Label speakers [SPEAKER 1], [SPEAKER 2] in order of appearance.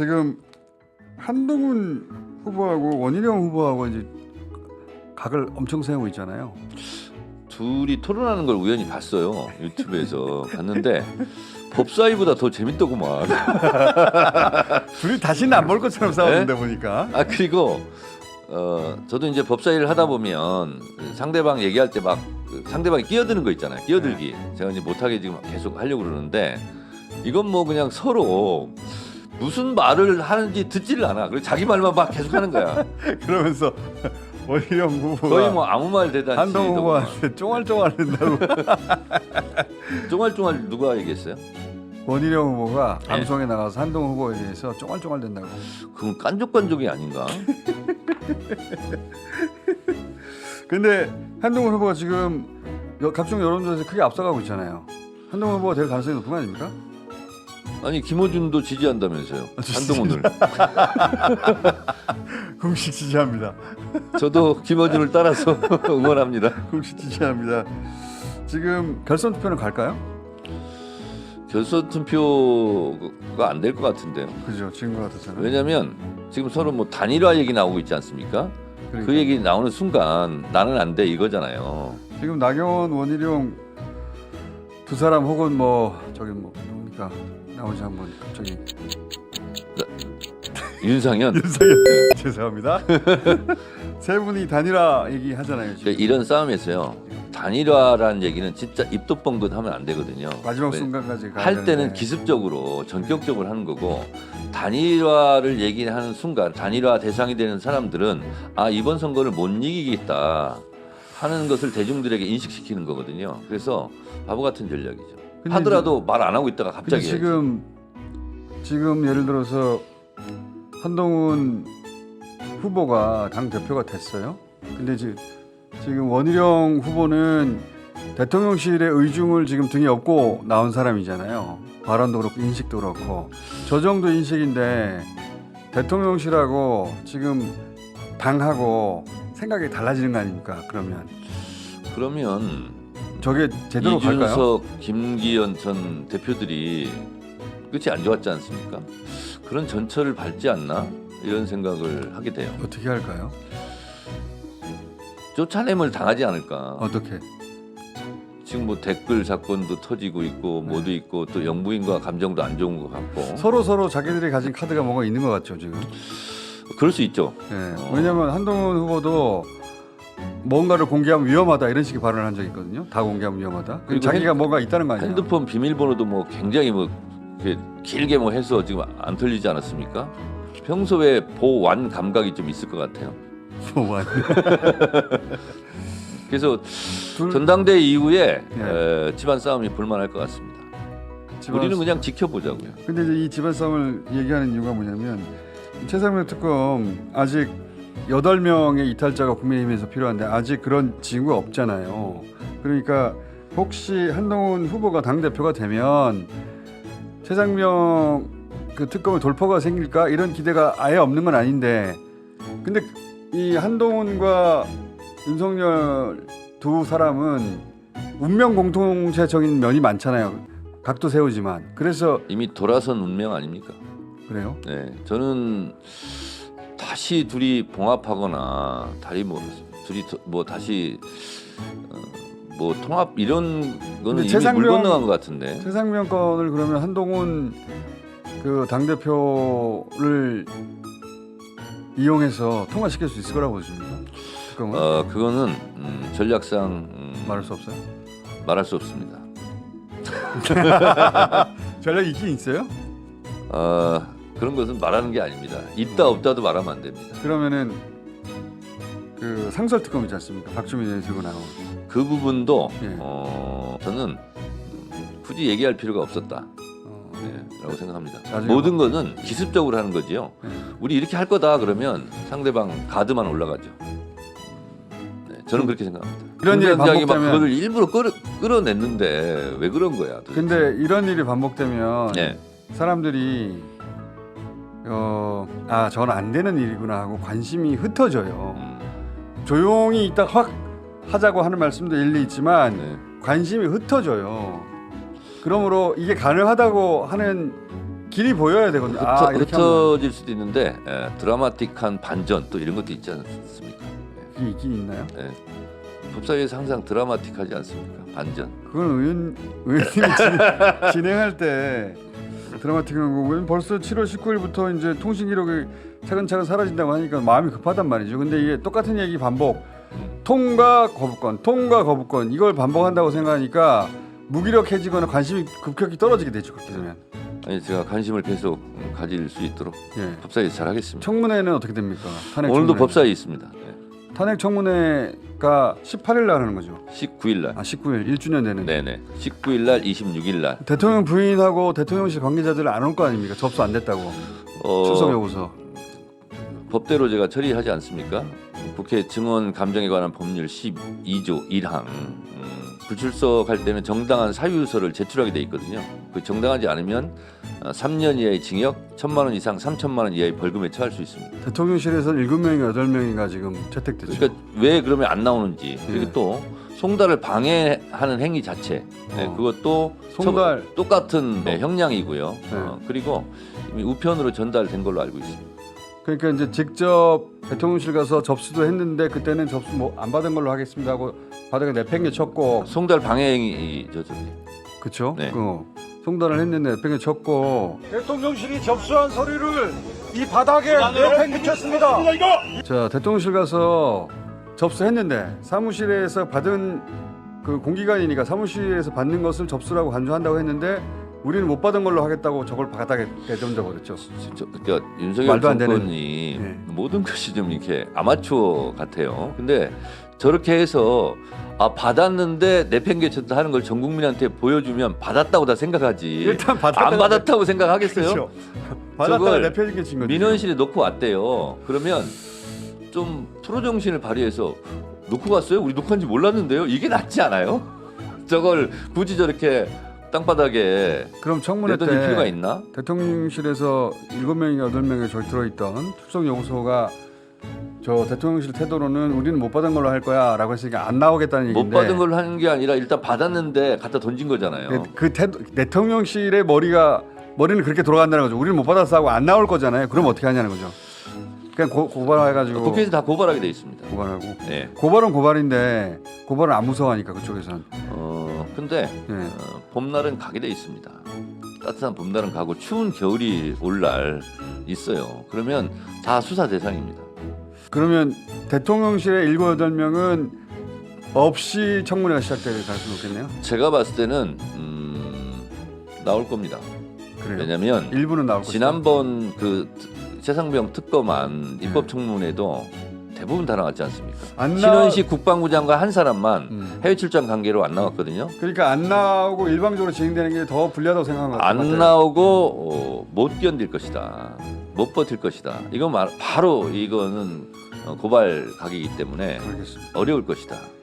[SPEAKER 1] 지금 한동훈 후보하고 원희룡 후보하고 이제 각을 엄청 세우고 있잖아요.
[SPEAKER 2] 둘이 토론하는 걸 우연히 봤어요 유튜브에서 봤는데 법사위보다 더 재밌더구만.
[SPEAKER 1] 둘이 다시는 안 볼 것처럼 싸우는데 보니까.
[SPEAKER 2] 아 그리고 어 저도 이제 법사위를 하다 보면 상대방 얘기할 때 막그 상대방이 끼어드는 거 있잖아요. 끼어들기. 제가 이제 못하게 지금 계속 하려고 그러는데 이건 뭐 그냥 서로 무슨 말을 하는지 듣지를 않아. 그리고 자기 말만 막 계속 하는 거야.
[SPEAKER 1] 그러면서 원희룡 후보가
[SPEAKER 2] 거의 뭐 아무 말 대단치.
[SPEAKER 1] 한동훈 후보한테 쫑알쫑알 된다고
[SPEAKER 2] 쫑알쫑알 누가 얘기했어요?
[SPEAKER 1] 원희룡 후보가
[SPEAKER 2] 네.
[SPEAKER 1] 방송에 나가서 한동훈 후보에 대해서 쫑알쫑알 된다고.
[SPEAKER 2] 그건 깐족깐족이 아닌가?
[SPEAKER 1] 근데 한동훈 후보가 지금 여- 각종 여론조사에서 크게 앞서가고 있잖아요. 한동훈 후보가 될 가능성이 높은 거 아닙니까?
[SPEAKER 2] 아니 김호준도 지지한다면서요. 한동훈을.
[SPEAKER 1] 공식 지지합니다.
[SPEAKER 2] 저도 김어준을 따라서 응원합니다.
[SPEAKER 1] 공식 지지합니다. 지금 결선 투표는 갈까요?
[SPEAKER 2] 결선 투표가 안 될 것 같은데요.
[SPEAKER 1] 그죠. 지금 것 같았잖아요.
[SPEAKER 2] 왜냐하면 지금 서로 뭐 단일화 얘기 나오고 있지 않습니까?
[SPEAKER 1] 그러니까.
[SPEAKER 2] 그 얘기 나오는 순간 나는 안 돼 이거잖아요.
[SPEAKER 1] 지금 나경원, 원희룡 두 사람 혹은 뭐 저기 뭐 누굽니까 나머지 한분 갑자기
[SPEAKER 2] 윤상현
[SPEAKER 1] 윤석열 죄송합니다. 세 분이 단일화 얘기 하잖아요. 지금.
[SPEAKER 2] 그러니까 이런 싸움에서요. 단일화라는 얘기는 진짜 입도 뻥긋 하면 안 되거든요.
[SPEAKER 1] 마지막
[SPEAKER 2] 왜-
[SPEAKER 1] 순간까지 가야
[SPEAKER 2] 할 때는
[SPEAKER 1] 되는데.
[SPEAKER 2] 기습적으로 전격적으로 하는 거고 단일화를 얘기하는 순간 단일화 대상이 되는 사람들은 아 이번 선거를 못 이기겠다 하는 것을 대중들에게 인식시키는 거거든요. 그래서 바보 같은 전략이죠. 하더라도 말 안 하고 있다가 갑자기.
[SPEAKER 1] 지금 지금 예를 들어서 한동훈 후보가 당 대표가 됐어요. 근데 지금 지금 원희룡 후보는 대통령실의 의중을 지금 등에 업고 나온 사람이잖아요. 발언도 그렇고 인식도 그렇고 저 정도 인식인데 대통령실하고 지금 당하고 생각이 달라지는 거 아닙니까? 그러면
[SPEAKER 2] 그러면
[SPEAKER 1] 저게 제대로 갈까요?
[SPEAKER 2] 이준석, 김기현 전 대표들이 끝이 안 좋았지 않습니까? 그런 전철을 밟지 않나 이런 생각을 하게 돼요.
[SPEAKER 1] 어떻게 할까요?
[SPEAKER 2] 쫓아냄을 당하지 않을까.
[SPEAKER 1] 어떻게?
[SPEAKER 2] 지금 뭐 댓글 사건도 터지고 있고
[SPEAKER 1] 네.
[SPEAKER 2] 뭐도 있고 또 영부인과 감정도 안 좋은 것 같고
[SPEAKER 1] 서로 서로 자기들이 가진 카드가 뭔가 있는 것 같죠 지금.
[SPEAKER 2] 그럴 수 있죠.
[SPEAKER 1] 예.
[SPEAKER 2] 어.
[SPEAKER 1] 왜냐하면 한동훈 후보도 뭔가를 공개하면 위험하다 이런 식의 발언을 한 적이 있거든요. 다 공개하면 위험하다.
[SPEAKER 2] 그리고
[SPEAKER 1] 자기가
[SPEAKER 2] 핸-
[SPEAKER 1] 뭔가 있다는 거 아니에요.
[SPEAKER 2] 핸드폰 비밀번호도 뭐 굉장히 뭐 이렇게 길게 뭐 해서 지금 안 털리지 않았습니까? 평소에 보완 감각이 좀 있을 것 같아요.
[SPEAKER 1] 뭐만.
[SPEAKER 2] 그래서
[SPEAKER 1] 둘-
[SPEAKER 2] 전당대 이후에
[SPEAKER 1] 예.
[SPEAKER 2] 에, 집안 싸움이 볼만할 것 같습니다.
[SPEAKER 1] 집안-
[SPEAKER 2] 우리는 그냥 지켜보자고요.
[SPEAKER 1] 근데 이제 이 집안 싸움을 얘기하는 이유가 뭐냐면 최상명 특검 아직 여덟 명의 이탈자가 국민의힘에서 필요한데 아직 그런 징후가 없잖아요. 그러니까 혹시 한동훈 후보가 당 대표가 되면 최상명 그 특검의 돌파가 생길까 이런 기대가 아예 없는 건 아닌데 근데 이 한동훈과 윤석열 두 사람은 운명 공통체적인 면이 많잖아요. 각도 세우지만 그래서
[SPEAKER 2] 이미 돌아선 운명 아닙니까?
[SPEAKER 1] 그래요.
[SPEAKER 2] 네, 저는 다시 둘이 봉합하거나 다리 뭐 둘이 더- 뭐 다시 어, 뭐 통합 이런 거는 이미
[SPEAKER 1] 최상병-
[SPEAKER 2] 물 건너간 것 같은데.
[SPEAKER 1] 최상명 건을 그러면 한동훈 그 당 대표를 이용해서 통과시킬 수 있을 거라고 보십니까? 특검은
[SPEAKER 2] 어 그거는 음, 전략상 음,
[SPEAKER 1] 말할 수 없어요.
[SPEAKER 2] 말할 수 없습니다.
[SPEAKER 1] 전략 있긴 있어요.
[SPEAKER 2] 어, 그런 것은 말하는 게 아닙니다. 있다 없다도 말하면 안 됩니다.
[SPEAKER 1] 그러면은 그 상설 특검 있지 않습니까? 박주민이 들고 나온.
[SPEAKER 2] 그 부분도
[SPEAKER 1] 예.
[SPEAKER 2] 어, 저는 음, 굳이 얘기할 필요가 없었다.
[SPEAKER 1] 어,
[SPEAKER 2] 네, 라고 생각합니다.
[SPEAKER 1] 나중에
[SPEAKER 2] 모든 것은 기습적으로 하는 거지요.
[SPEAKER 1] 예.
[SPEAKER 2] 우리 이렇게 할 거다 그러면 상대방 가드만 올라가죠. 네, 저는 그렇게 생각합니다.
[SPEAKER 1] 이런
[SPEAKER 2] 일이 막
[SPEAKER 1] 반복되면-
[SPEAKER 2] 그거를 일부러 끌어, 끌어냈는데 왜 그런 거야? 도대체?
[SPEAKER 1] 근데 이런 일이 반복되면
[SPEAKER 2] 네,
[SPEAKER 1] 사람들이 어, 아, 저건 안 되는 일이구나 하고 관심이 흩어져요.
[SPEAKER 2] 음,
[SPEAKER 1] 조용히 있다 확 하자고 하는 말씀도 일리 있지만
[SPEAKER 2] 네.
[SPEAKER 1] 관심이 흩어져요. 그러므로 이게 가능하다고 하는 길이 보여야 되거든요. 아,
[SPEAKER 2] 흩어,
[SPEAKER 1] 이렇게 하면
[SPEAKER 2] 흩어질 수도 있는데 에, 드라마틱한 반전 또 이런 것도 있지 않습니까?
[SPEAKER 1] 그게 있긴 있나요?
[SPEAKER 2] 예. 법사위에서 항상 드라마틱하지 않습니까? 반전.
[SPEAKER 1] 그건 의원 의원님이 진, 진행할 때 드라마틱한 거고 벌써 7월 19일부터 이제 통신 기록이 차근차근 사라진다고 하니까 마음이 급하단 말이죠. 근데 이게 똑같은 얘기 반복. 통과 거부권, 통과 거부권 이걸 반복한다고 생각하니까 무기력해지거나 관심이 급격히 떨어지게 되죠. 그렇게 되면.
[SPEAKER 2] 아니 제가 관심을 계속 음, 가질 수 있도록
[SPEAKER 1] 예.
[SPEAKER 2] 법사위에서 잘하겠습니다.
[SPEAKER 1] 청문회는 어떻게 됩니까? 탄핵
[SPEAKER 2] 오늘도
[SPEAKER 1] 청문회.
[SPEAKER 2] 법사위 있습니다. 예.
[SPEAKER 1] 탄핵 청문회가 18일 날 하는 거죠.
[SPEAKER 2] 19일 날.
[SPEAKER 1] 아 19일 1주년 되는.
[SPEAKER 2] 네네. 19일 날, 26일 날.
[SPEAKER 1] 대통령 부인하고 대통령실 관계자들 안 올 거 아닙니까? 접수 안 됐다고.
[SPEAKER 2] 어,
[SPEAKER 1] 출석 요구서.
[SPEAKER 2] 법대로 제가 처리하지 않습니까? 국회 증언 감정에 관한 법률 12조 1항 음, 불출석할 때는 정당한 사유서를 제출하게 돼 있거든요. 그 정당하지 않으면 어, 3년 이하의 징역, 1천만 원 이상 3천만 원 이하의 벌금에 처할 수 있습니다.
[SPEAKER 1] 대통령실에서 7명인가 8명인가 지금 채택됐죠.
[SPEAKER 2] 그러니까 왜 그러면 안 나오는지 그리고
[SPEAKER 1] 예.
[SPEAKER 2] 또 송달을 방해하는 행위 자체 네,
[SPEAKER 1] 어.
[SPEAKER 2] 그것도
[SPEAKER 1] 송달.
[SPEAKER 2] 처- 똑같은 네, 형량이고요.
[SPEAKER 1] 네.
[SPEAKER 2] 어, 그리고 이미 우편으로 전달된 걸로 알고 있습니다.
[SPEAKER 1] 그러니까 이제 직접 대통령실 가서 접수도 했는데 그때는 접수 뭐 안 받은 걸로 하겠습니다 하고 바닥에 내팽개 쳤고
[SPEAKER 2] 송달 방해 행위 저 저기
[SPEAKER 1] 그쵸?
[SPEAKER 2] 네.
[SPEAKER 1] 그 송달을 했는데 내팽개 쳤고
[SPEAKER 3] 대통령실이 접수한 서류를 이 바닥에 내팽개쳤습니다.
[SPEAKER 1] 자 대통령실 가서 접수했는데 사무실에서 받은 그 공기관이니까 사무실에서 받는 것을 접수라고 간주한다고 했는데 우리는 못 받은 걸로 하겠다고 저걸 바닥에 내던져 버렸죠.
[SPEAKER 2] 저, 그러니까 윤석열
[SPEAKER 1] 말도 안 되는-
[SPEAKER 2] 정권이
[SPEAKER 1] 네.
[SPEAKER 2] 모든 것이 좀 이렇게 아마추어 같아요. 근데 저렇게 해서 아 받았는데 내팽개쳤다 하는 걸 전 국민한테 보여주면 받았다고 다 생각하지.
[SPEAKER 1] 일단 받았다가
[SPEAKER 2] 안 받았다고 생각하겠어요?
[SPEAKER 1] 그렇죠. 받았다가
[SPEAKER 2] 저걸
[SPEAKER 1] 내팽개 친 거죠.
[SPEAKER 2] 민원실에 놓고 왔대요. 그러면 좀 프로 정신을 발휘해서 놓고 갔어요? 우리 놓고 간지 몰랐는데요. 이게 낫지 않아요? 저걸 굳이 저렇게 땅바닥에
[SPEAKER 1] 그럼 청문회
[SPEAKER 2] 내던질
[SPEAKER 1] 때
[SPEAKER 2] 필요가 있나?
[SPEAKER 1] 대통령실에서 일곱 명인가 여덟 명이 저기 들어 있던 출석 요구서가 저 대통령실 태도로는 우리는 못 받은 걸로 할 거야라고 했으니까 안 나오겠다는
[SPEAKER 2] 못
[SPEAKER 1] 얘기인데
[SPEAKER 2] 받은 걸 하는 게 아니라 일단 받았는데 갖다 던진 거잖아요.
[SPEAKER 1] 그, 그 태도, 대통령실의 머리가 머리는 그렇게 돌아간다는 거죠. 우리는 못 받았어 하고 안 나올 거잖아요. 그럼 어떻게 하냐는 거죠. 그냥 고, 고발해가지고
[SPEAKER 2] 국회에서 다 고발하게 돼 있습니다.
[SPEAKER 1] 고발하고
[SPEAKER 2] 네.
[SPEAKER 1] 고발은 고발인데 고발은 안 무서워하니까 그쪽에선
[SPEAKER 2] 어 근데
[SPEAKER 1] 예.
[SPEAKER 2] 어, 봄날은 가게 돼 있습니다. 따뜻한 봄날은 가고 추운 겨울이 올 날 있어요. 그러면 다 수사 대상입니다.
[SPEAKER 1] 그러면 대통령실의 일곱 여덟 명은 없이 청문회가 시작될 가능성이 높겠네요.
[SPEAKER 2] 제가 봤을 때는 음, 나올 겁니다.
[SPEAKER 1] 그래요.
[SPEAKER 2] 왜냐하면
[SPEAKER 1] 일부는 나올 것이다.
[SPEAKER 2] 지난번 그 최상병 특검안
[SPEAKER 1] 네.
[SPEAKER 2] 입법 청문회도 대부분 다 나왔지 않습니까?
[SPEAKER 1] 안 나-
[SPEAKER 2] 신원식 국방부 장관 한 사람만
[SPEAKER 1] 음.
[SPEAKER 2] 해외 출장 관계로 안 나왔거든요.
[SPEAKER 1] 그러니까 안 나오고 일방적으로 진행되는 게 더 불리하다고 생각한 것 같아요.
[SPEAKER 2] 안 나오고 어, 못 견딜 것이다. 못 버틸 것이다. 이건 말, 바로 이거는 어, 고발 각이기 때문에
[SPEAKER 1] 알겠습니다.
[SPEAKER 2] 어려울 것이다.